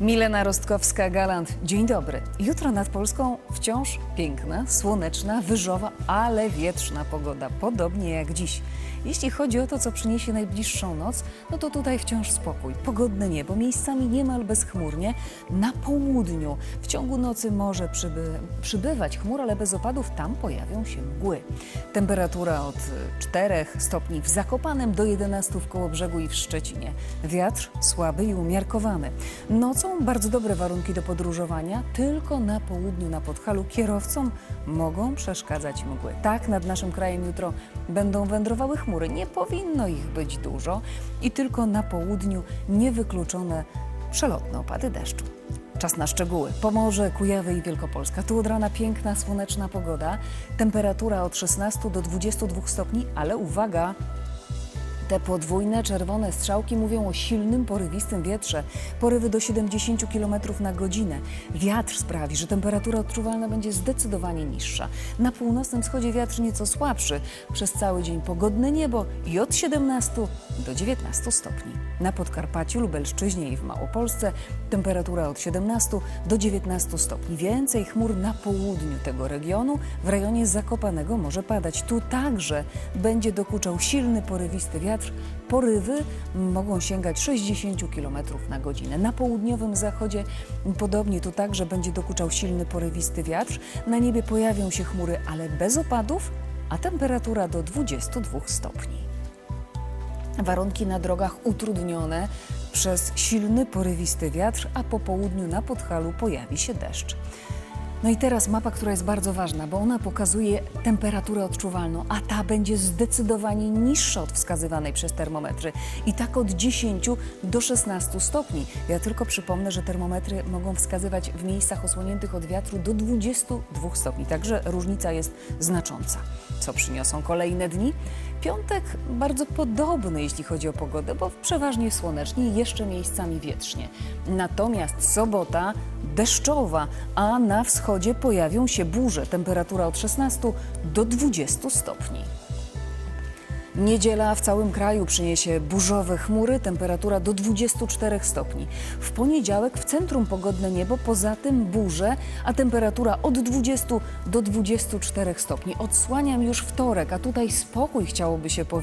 Milena Rostkowska-Galant, dzień dobry. Jutro nad Polską wciąż piękna, słoneczna, wyżowa, ale wietrzna pogoda, podobnie jak dziś. Jeśli chodzi o to, co przyniesie najbliższą noc, no to tutaj wciąż spokój. Pogodne niebo, miejscami niemal bezchmurnie. Na południu w ciągu nocy może przyby, przybywać chmur, ale bez opadów tam pojawią się mgły. Temperatura od 4 stopni w Zakopanem do 11 w Kołobrzegu i w Szczecinie. Wiatr słaby i umiarkowany. Nocą bardzo dobre warunki do podróżowania, tylko na południu, na Podhalu kierowcom mogą przeszkadzać mgły. Tak, nad naszym krajem jutro będą wędrowały chmury. Nie powinno ich być dużo i tylko na południu niewykluczone przelotne opady deszczu. Czas na szczegóły. Pomorze, Kujawy i Wielkopolska. Tu od rana piękna, słoneczna pogoda. Temperatura od 16 do 22 stopni, ale uwaga, te podwójne czerwone strzałki mówią o silnym, porywistym wietrze. Porywy do 70 km na godzinę. Wiatr sprawi, że temperatura odczuwalna będzie zdecydowanie niższa. Na północnym wschodzie wiatr nieco słabszy. Przez cały dzień pogodne niebo i od 17 do 19 stopni. Na Podkarpaciu, Lubelszczyźnie i w Małopolsce temperatura od 17 do 19 stopni. Więcej chmur na południu tego regionu, w rejonie Zakopanego może padać. Tu także będzie dokuczał silny, porywisty wiatr. Porywy mogą sięgać 60 km na godzinę. Na południowym zachodzie podobnie tu także będzie dokuczał silny, porywисty wiatr. Na niebie pojawią się chmury, ale bez opadów, a temperatura do 22 stopni. Warunki na drogach utrudnione przez silny, porywisty wiatr, a po południu na Podhalu pojawi się deszcz. No i teraz mapa, która jest bardzo ważna, bo ona pokazuje temperaturę odczuwalną, a ta będzie zdecydowanie niższa od wskazywanej przez termometry. I tak od 10 do 16 stopni. Ja tylko przypomnę, że termometry mogą wskazywać w miejscach osłoniętych od wiatru do 22 stopni, także różnica jest znacząca. Co przyniosą kolejne dni? Piątek bardzo podobny, jeśli chodzi o pogodę, bo przeważnie słonecznie i jeszcze miejscami wietrznie. Natomiast sobota deszczowa, a na wschodzie pojawią się burze. Temperatura od 16 do 20 stopni. Niedziela w całym kraju przyniesie burzowe chmury, temperatura do 24 stopni. W poniedziałek w centrum pogodne niebo, poza tym burze, a temperatura od 20 do 24 stopni. Odsłaniam już wtorek, a tutaj spokój chciałoby się powiedzieć.